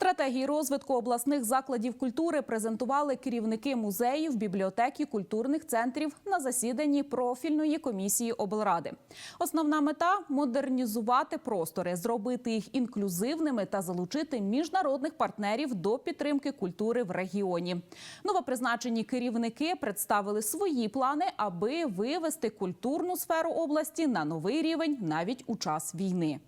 Стратегії розвитку обласних закладів культури презентували керівники музеїв, бібліотек і культурних центрів на засіданні профільної комісії облради. Основна мета модернізувати простори, зробити їх інклюзивними та залучити міжнародних партнерів до підтримки культури в регіоні. Новопризначені керівники представили свої плани, аби вивести культурну сферу області на новий рівень навіть у час війни.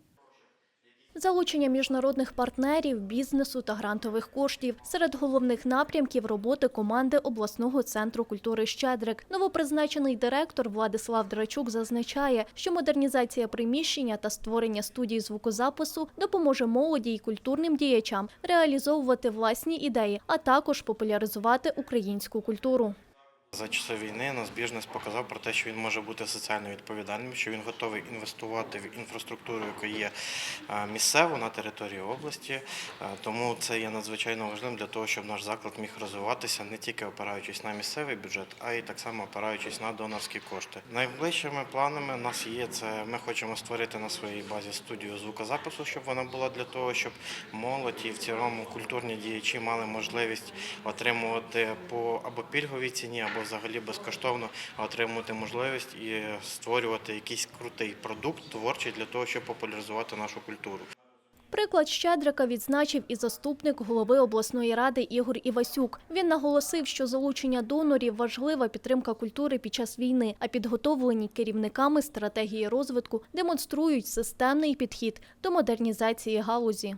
Залучення міжнародних партнерів, бізнесу та грантових коштів серед головних напрямків роботи команди обласного центру культури Щедрик. Новопризначений директор Владислав Драчук зазначає, що модернізація приміщення та створення студій звукозапису допоможе молоді й культурним діячам реалізовувати власні ідеї, а також популяризувати українську культуру. За часи війни наш бізнес показав про те, що він може бути соціально відповідальним, що він готовий інвестувати в інфраструктуру, яка є е, місцево на території області. Е, Тому це є надзвичайно важливим для того, щоб наш заклад міг розвиватися не тільки опираючись на місцевий бюджет, а й так само опираючись на донорські кошти. Найближчими планами нас є це. Ми хочемо створити на своїй базі студію звукозапису, щоб вона була для того, щоб молодь і в цілому культурні діячі мали можливість отримувати по або пільговій ціні, або взагалі безкоштовно отримувати можливість і створювати якийсь крутий продукт творчий для того, щоб популяризувати нашу культуру. Приклад Щедрика відзначив і заступник голови обласної ради Ігор Івасюк. Він наголосив, що залучення донорів важлива підтримка культури під час війни, а підготовлені керівниками стратегії розвитку демонструють системний підхід до модернізації галузі.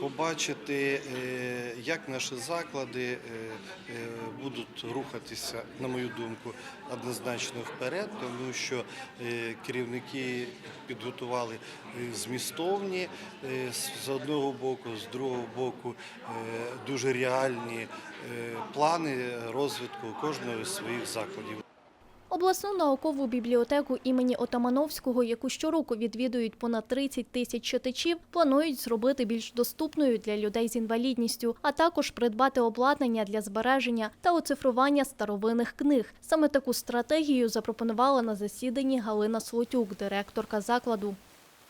Побачити, е, як наші заклади е, е, будуть рухатися, на мою думку, однозначно вперед, тому що керівники підготували змістовні з- одного боку, з другого боку дуже реальні плани розвитку кожного з своїх закладів. Обласну наукову бібліотеку імені Отамановського, яку щороку відвідують понад 30 тисяч читачів, планують зробити більш доступною для людей з інвалідністю, а також придбати обладнання для збереження та оцифрування старовинних книг. Саме таку стратегію запропонувала на засіданні Галина Слотюк, директорка закладу.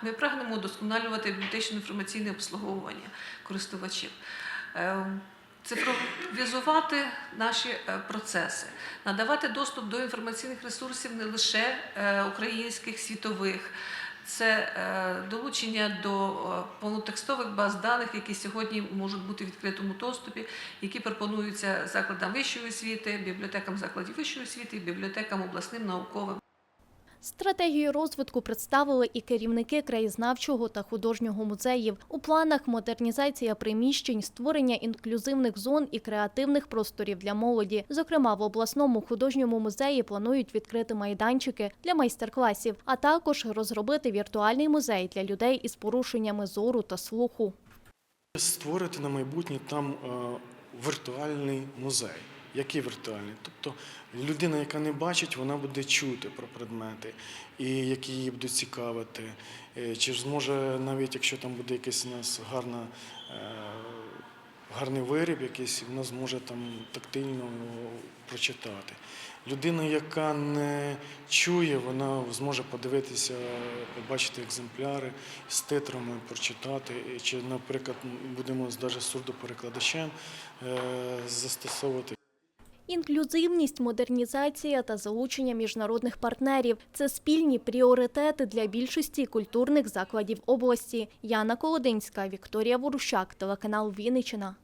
Ми прагнемо удосконалювати бібліотечно-інформаційне обслуговування користувачів, е, цифровізувати наші е, процеси, надавати доступ до інформаційних ресурсів не лише е, українських, світових. Це е, долучення до повнотекстових баз даних, які сьогодні можуть бути в відкритому доступі, які пропонуються закладам вищої освіти, бібліотекам закладів вищої освіти бібліотекам обласним науковим. Стратегію розвитку представили і керівники краєзнавчого та художнього музеїв. У планах модернізація приміщень, створення інклюзивних зон і креативних просторів для молоді. Зокрема, в обласному художньому музеї планують відкрити майданчики для майстер-класів, а також розробити віртуальний музей для людей із порушеннями зору та слуху. Створити на майбутнє там е, віртуальний музей. Який віртуальний? Тобто людина, яка не бачить, вона буде чути про предмети, і які її будуть цікавити. Е, Чи ж зможе, навіть якщо там буде якийсь у нас гарна, е, гарний виріб, якийсь, вона зможе там тактильно прочитати. Людина, яка не чує, вона зможе подивитися, побачити екземпляри з титрами, прочитати. Чи, наприклад, будемо навіть сурдоперекладачем е, застосовувати. Інклюзивність, модернізація та залучення міжнародних партнерів це спільні пріоритети для більшості культурних закладів області. Яна Колодинська, Вікторія Ворущак, телеканал Вінниччина.